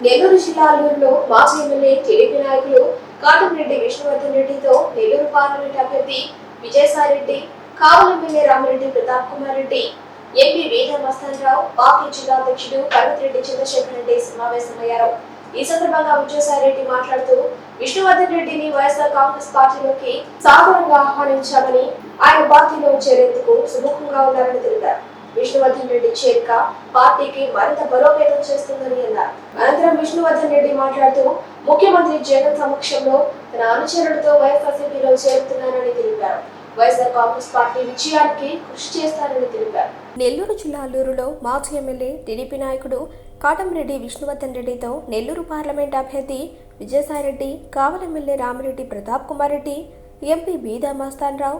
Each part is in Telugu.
నెల్లూరు జిల్లా అల్లూరులో మాజీ ఎమ్మెల్యే టీడీపీ నాయకులు కాటంరెడ్డి విష్ణువర్ధన్ రెడ్డితో నెల్లూరు పార్లమెంట్ అభ్యర్థి Vijayasai Reddy Kavali MLA Ramireddy Pratap Kumar Reddy MP Veera Mastanarao party జిల్లా అధ్యక్షుడు పర్వతిరెడ్డి చంద్రశేఖర్ రెడ్డి సమావేశమయ్యారు. ఈ సందర్భంగా విజయసాయిరెడ్డి మాట్లాడుతూ విష్ణువర్ధన్ రెడ్డిని వైఎస్ఆర్ కాంగ్రెస్ పార్టీలోకి సాధారణంగా ఆహ్వానించామని ఆయన పార్టీలో చేరేందుకు సుముఖంగా ఉన్నారని తెలిపారు. విష్ణువర్ధన్ రెడ్డి చేరిక పార్టీకి మరింత బలోపేతం చేస్తుందని అన్నారు. అనంతరం విష్ణువర్ధన్ రెడ్డి మాట్లాడుతూ ముఖ్యమంత్రి జగన్ సమక్షంలో తన అనుచరులతో వైఎస్ఆర్సీపీలో చేరుతున్నానని తెలిపారు. వైఎస్ఆర్ కాంగ్రెస్ పార్టీ విజయానికి కృషి చేస్తారని తెలిపారు. నెల్లూరు జిల్లా అల్లూరులో మాజీ ఎమ్మెల్యే టీడీపీ నాయకుడు కాటంరెడ్డి విష్ణువర్ధన్ రెడ్డితో నెల్లూరు పార్లమెంట్ అభ్యర్థి విజయసాయిరెడ్డి కావలి ఎమ్మెల్యే రామిరెడ్డి ప్రతాప్ కుమార్ రెడ్డి ఎంపీ బీదా మస్తాన్ రావు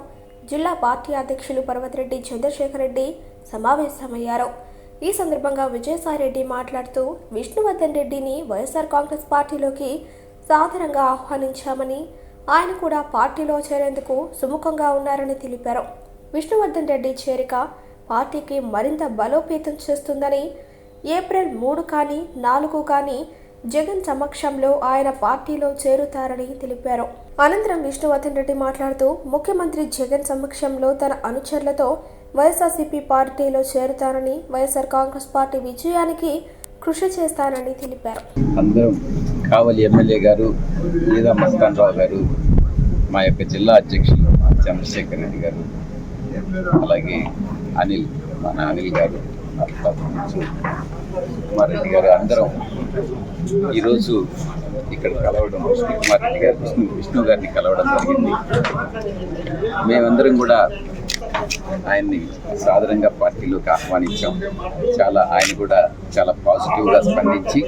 జిల్లా పార్టీ అధ్యక్షులు పర్వతిరెడ్డి చంద్రశేఖర్ రెడ్డి సమావేశమయ్యారు. ఈ సందర్భంగా విజయసాయిరెడ్డి మాట్లాడుతూ విష్ణువర్ధన్ రెడ్డిని వైఎస్ఆర్ కాంగ్రెస్ పార్టీలోకి సాధారణంగా ఆహ్వానించామని ఆయన కూడా పార్టీలో చేరేందుకు సుముఖంగా ఉన్నారని తెలిపారు. విష్ణువర్ధన్ రెడ్డి చేరిక పార్టీకి మరింత బలోపేతం చేస్తుందని ఏప్రిల్ మూడు కానీ నాలుగు కానీ జగన్ సమక్షంలో ఆయన పార్టీలో చేరుతారని తెలిపారు. అనంతరం విష్ణువర్ధన్ రెడ్డి మాట్లాడుతూ ముఖ్యమంత్రి జగన్ సమక్షంలో తన అనుచరులతో వైఎస్ఆర్సీపీ పార్టీలో చేరుతారని వైఎస్ఆర్ కాంగ్రెస్ పార్టీ విజయానికి కృషి చేస్తానని తెలిపారు. అందరం కావలి ఎమ్మెల్యే గారు లేదా మస్తాన్ రావు గారు మా యొక్క జిల్లా అధ్యక్షులు చంద్రశేఖర్ రెడ్డి గారు అలాగే అనిల్ మన అనిల్ గారు అట్లా కుమార్ రెడ్డి గారు అందరం ఈరోజు ఇక్కడ కలవడం విష్ణు కుమార్ రెడ్డి గారు విష్ణు విష్ణు గారిని కలవడం జరిగింది. మేమందరం కూడా ఆయన్ని సాధారణంగా పార్టీలోకి ఆహ్వానించాం. చాలా ఆయన కూడా చాలా పాజిటివ్గా స్పందించి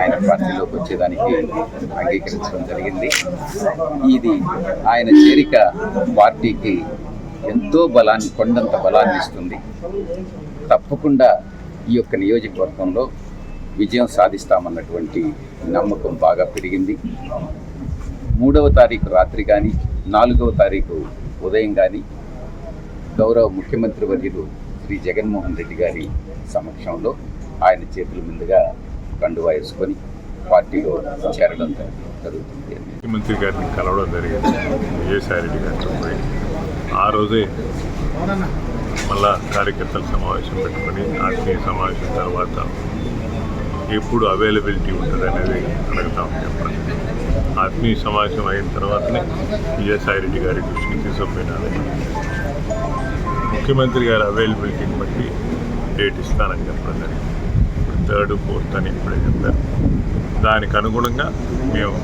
ఆయన పార్టీలోకి వచ్చేదానికి అంగీకరించడం జరిగింది. ఇది ఆయన చేరిక పార్టీకి ఎంతో బలాన్ని కొండంత బలాన్ని ఇస్తుంది. తప్పకుండా ఈ యొక్క నియోజకవర్గంలో విజయం సాధిస్తామన్నటువంటి నమ్మకం బాగా పెరిగింది. మూడవ తారీఖు రాత్రి కానీ నాలుగవ తారీఖు ఉదయం కానీ గౌరవ ముఖ్యమంత్రి వర్యులు శ్రీ జగన్మోహన్ రెడ్డి గారి సమక్షంలో ఆయన చేతుల మీదుగా కండువా వేసుకొని పార్టీలో చేరడం జరుగుతుంది. ముఖ్యమంత్రి గారిని కలవడం జరిగింది. విజయసాయిరెడ్డి గారితో ఆ రోజే మళ్ళా కార్యకర్తల సమావేశం పెట్టుకొని ఆత్మీయ సమావేశం తర్వాత ఎప్పుడు అవైలబిలిటీ ఉంటుంది అనేది అడుగుతాం. చెప్పండి ఆత్మీయ సమావేశం అయిన తర్వాతనే విజయసాయిరెడ్డి గారి దృష్టికి తీసుకుపోయినాను ముఖ్యమంత్రి గారి అవైలబిలిటీని బట్టి డేట్ ఇస్తానని చెప్పడం జరిగింది. థర్డ్ ఫోర్త్ అని ఇప్పుడే చెప్పారు. దానికి అనుగుణంగా మేము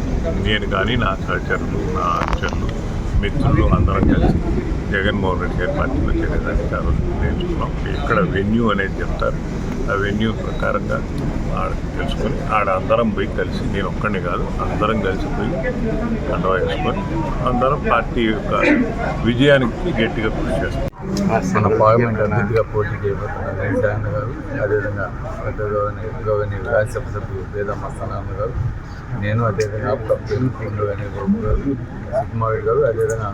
నేను కానీ నా సహచరులు నా అనుచరులు మిత్రులు అందరం కలిసి జగన్మోహన్ రెడ్డి గారి పార్టీలో చేరేదానికి ఆ రోజు నేర్చుకున్నాం ఇక్కడ వెన్యూ అనేది చెప్తారు. ఆ వెన్యూ ప్రకారంగా ఆడ తెలుసుకొని ఆడ అందరం పోయి కలిసి నేను ఒక్కడిని కాదు అందరం కలిసిపోయి కండవా వేసుకొని అందరం పార్టీ యొక్క విజయానికి గట్టిగా కృషి చేస్తాం. మన పార్లమెంట్ అభ్యర్థిగా పోటీ చేయబోతున్న వెంకటరాయణ గారు అదేవిధంగా పెద్ద గౌరవ గౌరవనీయ రాజ్యసభ సభ్యులు వేద మస్తానన్న గారు నేను అదేవిధంగా పెరుగుతుండు అనే బాబు గారు సుకుమార్ గారు అదేవిధంగా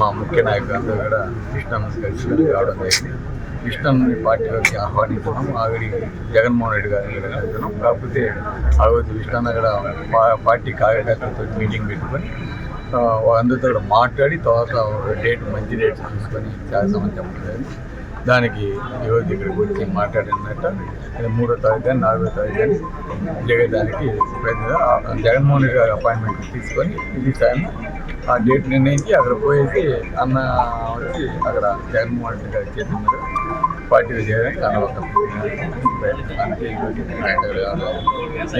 మా ముఖ్య నాయకులు అందరూ కూడా కృష్ణన్ కలిసి రావడం జరిగింది. కృష్ణన్ పార్టీలోకి ఆహ్వానించడం ఆవిడ జగన్మోహన్ రెడ్డి గారిని కూడా కాకపోతే ఆ రోజు కృష్ణన్న కూడా పార్టీ కార్యకర్తలతో మీటింగ్ పెట్టుకొని అందరితో కూడా మాట్లాడి తర్వాత ఒక డేట్ మంచి డేట్ తీసుకొని చేస్తామని చెప్పలేదు దానికి ఈరోజు ఇక్కడికి వచ్చి మాట్లాడినట్ట మూడో తారీఖు కానీ నాలుగో తారీఖు కానీ జగదానికి ప్రయత్నం ఆ జగన్మోహన్ రెడ్డి గారి అపాయింట్మెంట్ తీసుకొని ఇది సాయం. ఆ డేట్ నిర్ణయించి అక్కడ పోయేసి అన్న వచ్చి అక్కడ జగన్మోహన్ రెడ్డి గారి చేతుల పార్టీ పార్టీలో చేయడానికి అనవసరం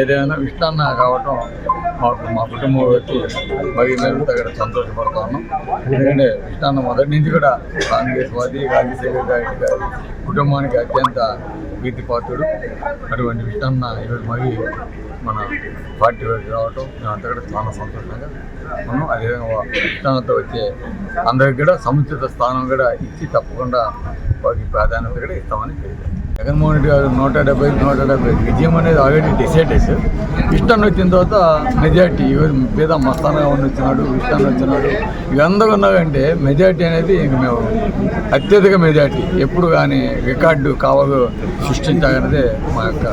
ఏదైనా విష్ణన్న కావటం మాకు మా కుటుంబం వచ్చి మరి మేము తగ్గ సంతోషపడతా ఉన్నాం ఎందుకంటే ఇష్టాన్న మొదటి నుంచి కూడా కాంగ్రెస్ వాది రాజశేఖర్ గారి గారి కుటుంబానికి అత్యంత ప్రీతిపాత్రుడు. అటువంటి విష్ణన్న ఈరోజు మరి మన పార్టీలోకి రావటం మేమంతా కూడా చాలా సంతోషంగా ఉన్నాం. అదేవిధంగా విష్ణన్నతో వచ్చే అందరికి కూడా సముచిత స్థానం కూడా ఇచ్చి తప్పకుండా వాటికి ప్రాధాన్యత కూడా ఇస్తామని తెలియదు జగన్మోహన్ రెడ్డి గారు నూట డెబ్బై నూట డెబ్బై విజయం అనేది ఆల్రెడీ డిసైడ్ చేశారు ఇష్టం వచ్చిన తర్వాత మెజార్టీ ఈరోజు పేద మస్తానగా ఉండి వచ్చినాడు ఇష్టం వచ్చినాడు ఇక అందరూ ఉన్నారంటే మెజార్టీ అనేది ఇంక మేము అత్యధిక మెజార్టీ ఎప్పుడు కానీ రికార్డు కావాలి సృష్టించాలన్నదే మా యొక్క